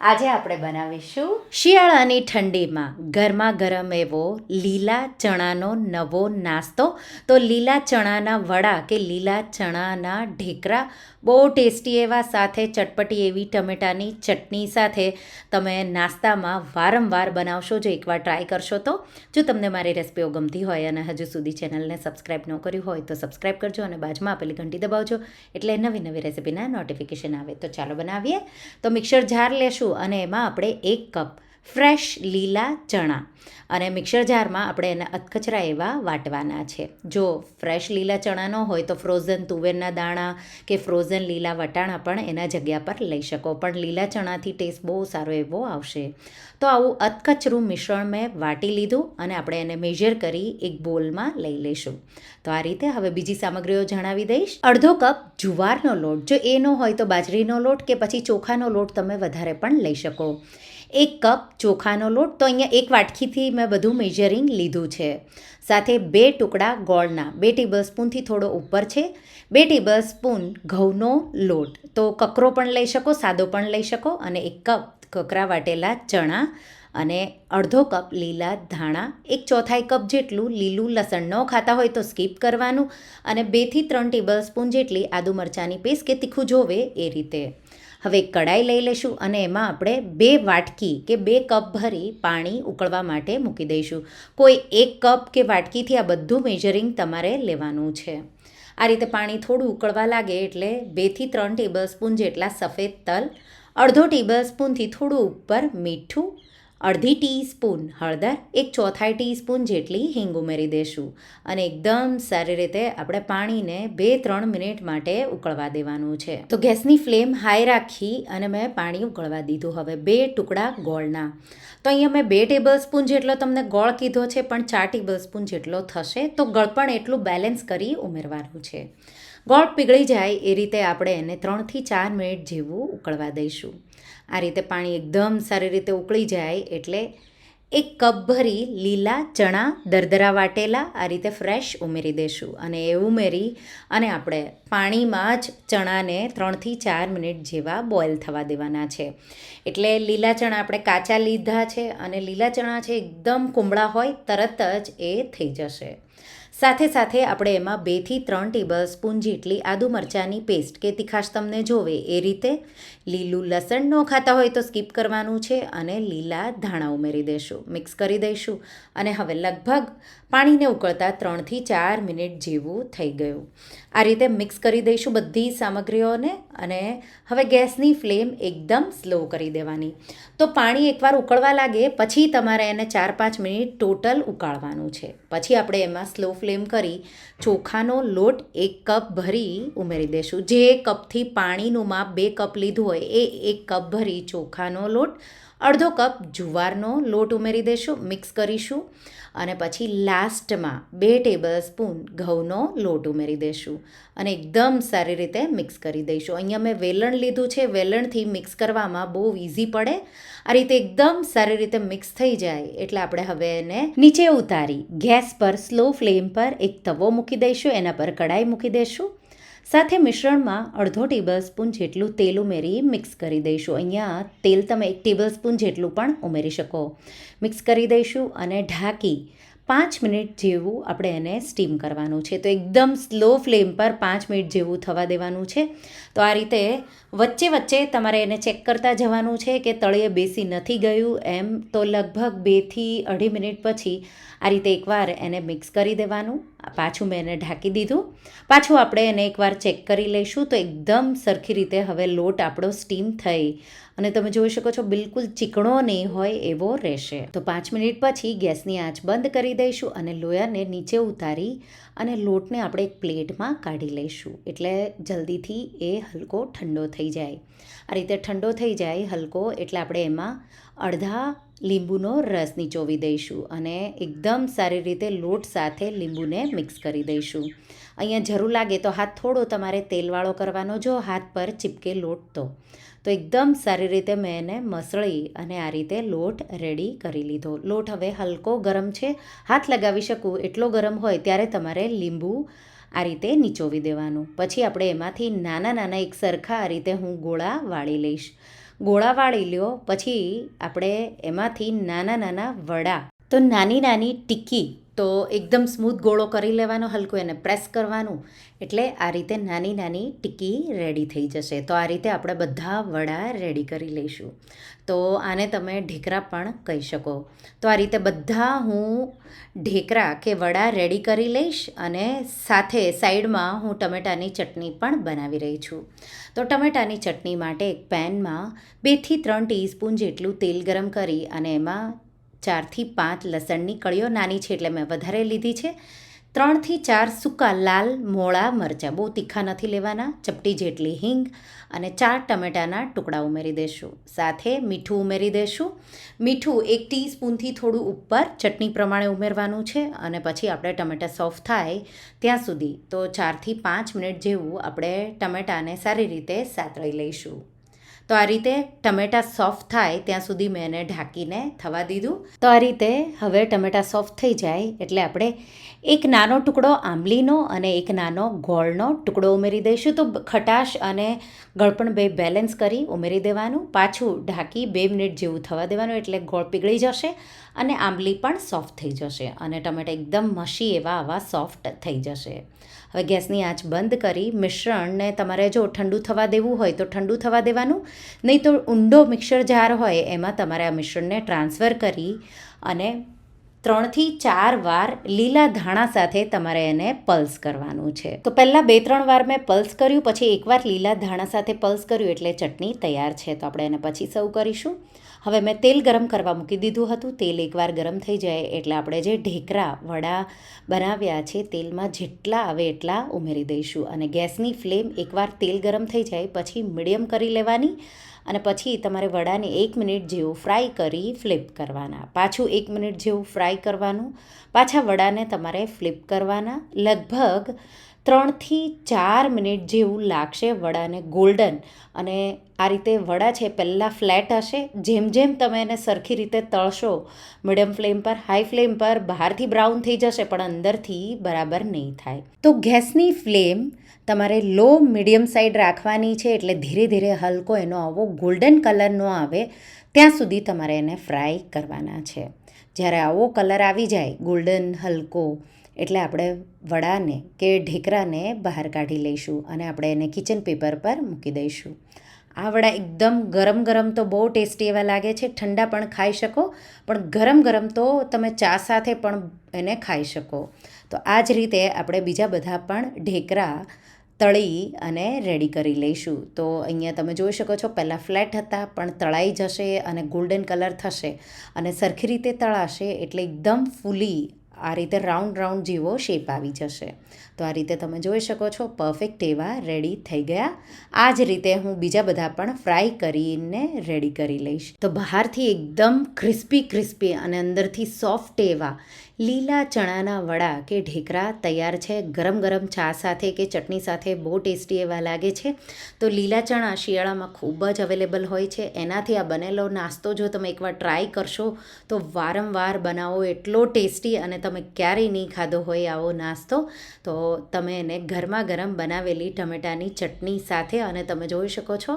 આજે આપણે બનાવીશું શિયાળાની ઠંડીમાં ગરમા ગરમ એવો લીલા ચણાનો નવો નાસ્તો. તો લીલા ચણાના વડા કે લીલા ચણાના ઢેકરા બહુ ટેસ્ટી એવા સાથે, ચટપટી એવી ટમેટાની ચટણી સાથે તમે નાસ્તામાં વારંવાર બનાવશો, જો એકવાર ટ્રાય કરશો તો. જો તમને મારી રેસિપીઓ ગમતી હોય અને હજુ સુધી ચેનલને સબસ્ક્રાઈબ ન કર્યું હોય તો સબસ્ક્રાઈબ કરજો અને બાજુમાં આપેલી ઘંટી દબાવજો, એટલે નવી નવી રેસિપીના નોટિફિકેશન આવે. તો ચાલો બનાવીએ. તો મિક્સર જાર લેશું. અને એમાં આપણે એક કપ ફ્રેશ લીલા ચણા અને મિક્સર જારમાં આપણે એને અધકચરા એવા વાટવાના છે. જો ફ્રેશ લીલા ચણા ન હોય તો ફ્રોઝન તુવેરના દાણા કે ફ્રોઝન લીલા વટાણા પણ એના જગ્યા પર લઈ શકો. પણ લીલા ચણાથી ટેસ્ટ બહુ સારો એવો આવશે. તો આવું અધકચરું મિશ્રણ મેં વાટી લીધું અને આપણે એને મેજર કરી એક બોલમાં લઈ લઈશું. તો આ રીતે હવે બીજી સામગ્રીઓ જણાવી દઈશ. અડધો કપ જુવારનો લોટ. જો એ ન હોય તો બાજરીનો લોટ કે પછી ચોખાનો લોટ તમે વધારે પણ લઈ શકો. એક કપ ચોખાનો લોટ. તો અહીંયા એક વાટકીથી મેં બધું મેજરિંગ લીધું છે. સાથે બે ટુકડા ગોળના, બે ટેબલ સ્પૂનથી થોડો ઉપર છે, બે ટેબલ સ્પૂન ઘઉંનો લોટ. તો કકરો પણ લઈ શકો, સાદો પણ લઈ શકો અને એક કપ કકરા વાટેલા ચણા અને અડધો કપ લીલા ધાણા. એક ચોથાઈ કપ જેટલું લીલું લસણ ન ખાતા હોય તો સ્કીપ કરવાનું અને બેથી ત્રણ ટેબલ સ્પૂન જેટલી આદુ મરચાંની પેસ્ટ કે તીખું જોવે એ રીતે. હવે કડાઈ લઈ લઈશું અને એમાં આપણે બે વાટકી કે બે કપ ભરી પાણી ઉકળવા માટે મૂકી દઈશું. કોઈ એક કપ કે વાટકીથી આ બધું મેજરિંગ તમારે લેવાનું છે. આ રીતે પાણી થોડું ઉકળવા લાગે એટલે બેથી ત્રણ ટેબલ સ્પૂન જેટલા સફેદ તલ, અડધો ટેબલ સ્પૂનથી થોડું ઉપર મીઠું અડધી ટીસ્પૂન, હળદર, એક ચોથાઈ ટીસ્પૂન જેટલી હિંગ ઉમેરી દઈશું અને એકદમ સારી રીતે આપણે પાણીને બે ત્રણ મિનિટ માટે ઉકળવા દેવાનું છે. તો ગેસની ફ્લેમ હાઈ રાખી અને મેં પાણી ઉકળવા દીધું. હવે બે ટુકડા ગોળના. તો અહીંયા મેં બે ટેબલ સ્પૂન જેટલો તમને ગોળ કીધો છે, પણ ચાર ટેબલ સ્પૂન જેટલો થશે, તો ગળપણ એટલું બેલેન્સ કરી ઉમેરવાનું છે. ગોળ પીગળી જાય એ રીતે આપણે એને ત્રણથી ચાર મિનિટ જેવું ઉકળવા દઈશું. આ રીતે પાણી એકદમ સારી રીતે ઉકળી જાય એટલે એક કપ ભરી લીલા ચણા દરદરા વાટેલા આ રીતે ફ્રેશ ઉમેરી દઈશું અને એ ઉમેરી અને આપણે પાણીમાં જ ચણાને ત્રણથી ચાર મિનિટ જેવા બોઇલ થવા દેવાના છે. એટલે લીલા ચણા આપણે કાચા લીધા છે અને લીલા ચણા છે એકદમ કુમળા હોય તરત જ એ થઈ જશે. સાથે સાથે આપણે એમાં બેથી ત્રણ ટેબલ સ્પૂન જેટલી આદુ મરચાંની પેસ્ટ કે તીખાશ તમને જોવે એ રીતે લીલું લસણ ન ખાતા હોય તો સ્કીપ કરવાનું છે અને લીલા ધાણા ઉમેરી દઈશું મિક્સ કરી દઈશું અને હવે લગભગ પાણીને ઉકળતા ત્રણથી ચાર મિનિટ જેવું થઈ ગયું. આ રીતે મિક્સ કરી દઈશું બધી સામગ્રીઓને અને હવે ગેસની ફ્લેમ એકદમ સ્લો કરી દેવાની. તો પાણી એકવાર ઉકળવા લાગે પછી તમારે એને ચાર પાંચ મિનિટ ટોટલ ઉકાળવાનું છે. પછી આપણે એમાં સ્લો ફ્લેમ કરી ચોખાનો લોટ એક કપ ભરી ઉમેરી દઈશું જે કપથી પાણીનું માપ બે કપ લીધું હોય એ એક કપ ભરી ચોખાનો લોટ, અડધો કપ જુવારનો લોટ ઉમેરી દઈશું મિક્સ કરીશું અને પછી લાસ્ટમાં બે ટેબલ સ્પૂન ઘઉંનો લોટ ઉમેરી દઈશું અને એકદમ સારી રીતે મિક્સ કરી દઈશું. અહીંયા મેં વેલણ લીધું છે, વેલણથી મિક્સ કરવામાં બહુ ઇઝી પડે. આ રીતે એકદમ સારી રીતે મિક્સ થઈ જાય એટલે આપણે હવે એને નીચે ઉતારી, ગેસ પર સ્લો ફ્લેમ પર એક તવો મૂકી દઈશું, એના પર કડાઈ મૂકી દઈશું સાથે મિશ્રણમાં અડધો ટેબલ સ્પૂન જેટલું તેલ ઉમેરી મિક્સ કરી દઈશું. અહીંયા તેલ તમે એક ટેબલ સ્પૂન જેટલું પણ ઉમેરી શકો. મિક્સ કરી દઈશું અને ઢાંકી પાંચ મિનિટ જેવું આપણે એને સ્ટીમ કરવાનું છે. તો એકદમ સ્લો ફ્લેમ પર પાંચ મિનિટ જેવું થવા દેવાનું છે. તો આ રીતે વચ્ચે વચ્ચે તમારે એને ચેક કરતા જવાનું છે કે તળિયે બેસી નથી ગયું. એમ તો લગભગ બેથી અઢી મિનિટ પછી આ રીતે એકવાર એને મિક્સ કરી દેવાનું. પાછું મેં એને ઢાંકી દીધું. પાછું આપણે એને એકવાર ચેક કરી લઈશું તો એકદમ સરખી રીતે હવે લોટ આપણો સ્ટીમ થઈ. અને તમે જોઈ શકો છો બિલકુલ ચીકણો નહીં હોય એવો રહેશે. તો પાંચ મિનિટ પછી ગેસની આંચ બંધ કરી દઈશું અને લોયાને નીચે ઉતારી અને લોટને આપણે એક પ્લેટમાં કાઢી લઈશું. એટલે જલ્દીથી એ હલકો ઠંડો થઈ જાય. આ રીતે ઠંડો થઈ જાય, હલકો, એટલે આપણે એમાં અડધા લીંબુનો રસ નીચોવી દઈશું અને એકદમ સારી રીતે લોટ સાથે લીંબુને મિક્સ કરી દઈશું. અહીંયા જરૂર લાગે તો હાથ થોડો તમારે તેલવાળો કરવાનો, જો હાથ પર ચીપકે લોટ તો. તો એકદમ સારી રીતે મેં એને મસળી અને આ રીતે લોટ રેડી કરી લીધો. લોટ હવે હલકો ગરમ છે. હાથ લગાવી શકું એટલો ગરમ હોય ત્યારે તમારે લીંબુ આ રીતે નીચોવી દેવાનું. પછી આપણે એમાંથી નાના નાના એક સરખા આ રીતે હું ગોળા વાળી લઈશ. ગોળા વાળી લ્યો, પછી આપણે એમાંથી નાના નાના વડા. તો નાની નાની ટીકી તો એકદમ સ્મૂથ ગોળો કરી લેવાનો, હલકો એને પ્રેસ કરવાનું. એટલે આ રીતે નાની નાની ટીકી રેડી થઈ જશે. તો આ રીતે આપણે બધા વડા રેડી કરી લઈશું. તો આને તમે ઢેકરા પણ કહી શકો. તો આ રીતે બધા હું ઢેકરા કે વડા રેડી કરી લઈશ અને સાથે સાઈડમાં હું ટમેટાની ચટણી પણ બનાવી રહી છું. તો ટમેટાની ચટણી માટે એક પેનમાં બેથી ત્રણ ટીસ્પૂન જેટલું તેલ ગરમ કરી અને એમાં ચારથી પાંચ લસણની કળીઓ નાની છે એટલે મેં વધારે લીધી છે. ત્રણથી ચાર સૂકા લાલ, મોળા મરચાં, બહુ તીખા નથી લેવાના, ચપટી જેટલી હિંગ અને ચાર ટમેટાના ટુકડા ઉમેરી દઈશું સાથે મીઠું ઉમેરી દઈશું મીઠું એક ટીસ્પૂનથી થોડું ઉપર ચટણી પ્રમાણે ઉમેરવાનું છે અને પછી આપણે ટમેટાં સોફ્ટ થાય ત્યાં સુધી. તો ચારથી પાંચ મિનિટ જેવું આપણે ટમેટાને સારી રીતે સાતળી લઈશું. તો આ રીતે ટમેટાં સોફ્ટ થાય ત્યાં સુધી મેં એને ઢાંકીને થવા દીધું. તો આ રીતે હવે ટમેટાં સોફ્ટ થઈ જાય એટલે આપણે એક નાનો ટુકડો આંબલીનો અને એક નાનો ગોળનો ટુકડો ઉમેરી દઈશું. તો ખટાશ અને ગળપણ બે બેલેન્સ કરી ઉમેરી દેવાનું. પાછું ઢાંકી બે મિનિટ જેવું થવા દેવાનું એટલે ગોળ પીગળી જશે અને આંબલી પણ સોફ્ટ થઈ જશે અને ટમેટા એકદમ મસી એવા આવા સોફ્ટ થઈ જશે. હવે ગેસની આંચ બંધ કરી મિશ્રણને તમારે જો ઠંડુ થવા દેવું હોય તો ઠંડુ થવા દેવાનું. નહીં તો ઊંડો મિક્સર જાર હોય એમાં તમારે આ મિશ્રણને ટ્રાન્સફર કરી અને ત્રણથી ચાર વાર લીલા ધાણા સાથે તમારે એને પલ્સ કરવાનું છે. તો પહેલાં બે, ત્રણ વાર મેં પલ્સ કર્યું, પછી એકવાર લીલા ધાણા સાથે પલ્સ કર્યું એટલે ચટણી તૈયાર છે. તો આપણે એને પછી સર્વ કરીશું. હવે મેં તેલ ગરમ કરવા મૂકી દીધું હતું. તેલ એકવાર ગરમ થઈ જાય એટલે આપણે જે ઢેકરા, વડા બનાવ્યા છે તેલમાં જેટલા આવે એટલા ઉમેરી દઈશું. અને ગેસની ફ્લેમ એકવાર તેલ ગરમ થઈ જાય, પછી મીડિયમ કરી લેવાની. અને પછી તમારે વડાને એક મિનિટ જેવું ફ્રાય કરી ફ્લિપ કરવાના. પાછું એક મિનિટ જેવું ફ્રાય કરવાનું. પાછા વડાને તમારે ફ્લિપ કરવાના. લગભગ ત્રણથી ચાર મિનિટ જેવું લાગશે વડાને ગોલ્ડન અને આ રીતે વડા છે, પહેલાં ફ્લેટ હશે. જેમ જેમ તમે એને સરખી રીતે તળશો મીડિયમ ફ્લેમ પર હાઈ ફ્લેમ પર, બહારથી બ્રાઉન થઈ જશે, પણ અંદરથી બરાબર નહીં થાય. તો ગેસની ફ્લેમ તમારે લો મીડિયમ સાઈડ રાખવાની છે, એટલે ધીરે ધીરે હલકો એનો આવો ગોલ્ડન કલર ન આવે, ત્યાં સુધી તમારે એને ફ્રાય કરવાના છે. જ્યારે આવો કલર આવી જાય ગોલ્ડન હલકો એટલે આપણે વડાને કે ઢેકરાને બહાર કાઢી લઈશું અને આપણે એને કિચન પેપર પર મૂકી દઈશું. આ વડા એકદમ ગરમ ગરમ તો બહુ ટેસ્ટી એવા લાગે છે, ઠંડા પણ ખાઈ શકો, પણ ગરમ ગરમ તો તમે ચા સાથે પણ એને ખાઈ શકો. તો આ જ રીતે આપણે બીજા બધા પણ ઢેકરા તળી અને રેડી કરી લઈશું. તો અહીંયા તમે જોઈ શકો છો, પહેલાં ફ્લેટ હતા, પણ તળાઈ જશે અને ગોલ્ડન કલર થશે અને સરખી રીતે તળાશે એટલે એકદમ ફૂલી આ રીતે રાઉન્ડ રાઉન્ડ જેવો શેપ આવી જશે. તો આ રીતે તમે જોઈ શકો છો પરફેક્ટ એવા રેડી થઈ ગયા. આ જ રીતે હું બીજા બધા પણ ફ્રાય કરીને રેડી કરી લઈશ. તો બહારથી એકદમ ક્રિસ્પી ક્રિસ્પી અને અંદરથી સોફ્ટ એવા લીલા ચણાના વડા કે ઢેકરા તૈયાર છે. ગરમ ગરમ ચા સાથે કે ચટણી સાથે બહુ ટેસ્ટી એવા લાગે છે. તો લીલા ચણા શિયાળામાં ખૂબ જ અવેલેબલ હોય છે. એનાથી આ બનેલો નાસ્તો જો તમે એકવાર ટ્રાય કરશો, તો વારંવાર બનાવો. એટલો ટેસ્ટી અને તમે ક્યારેય નહીં ખાધો હોય આવો નાસ્તો. તો તમે એને ગરમા ગરમ બનાવેલી ટમેટાની ચટણી સાથે અને તમે જોઈ શકો છો.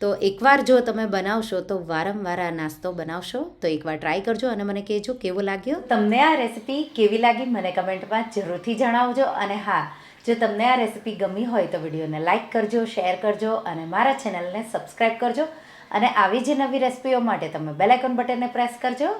તો એકવાર જો તમે બનાવશો તો વારંવાર આ નાસ્તો બનાવશો. તો એકવાર ટ્રાય કરજો અને મને કહેજો કેવો લાગ્યો. તમને આ રેસિપી કેવી લાગી મને કમેન્ટમાં જરૂરથી જણાવજો. અને હા, જો તમને આ રેસિપી ગમી હોય તો વિડીયોને લાઇક કરજો, શેર કરજો અને મારા ચેનલને સબસ્ક્રાઈબ કરજો. અને આવી જ નવી રેસિપીઓ માટે તમે બેલ આઇકોન બટનને પ્રેસ કરજો.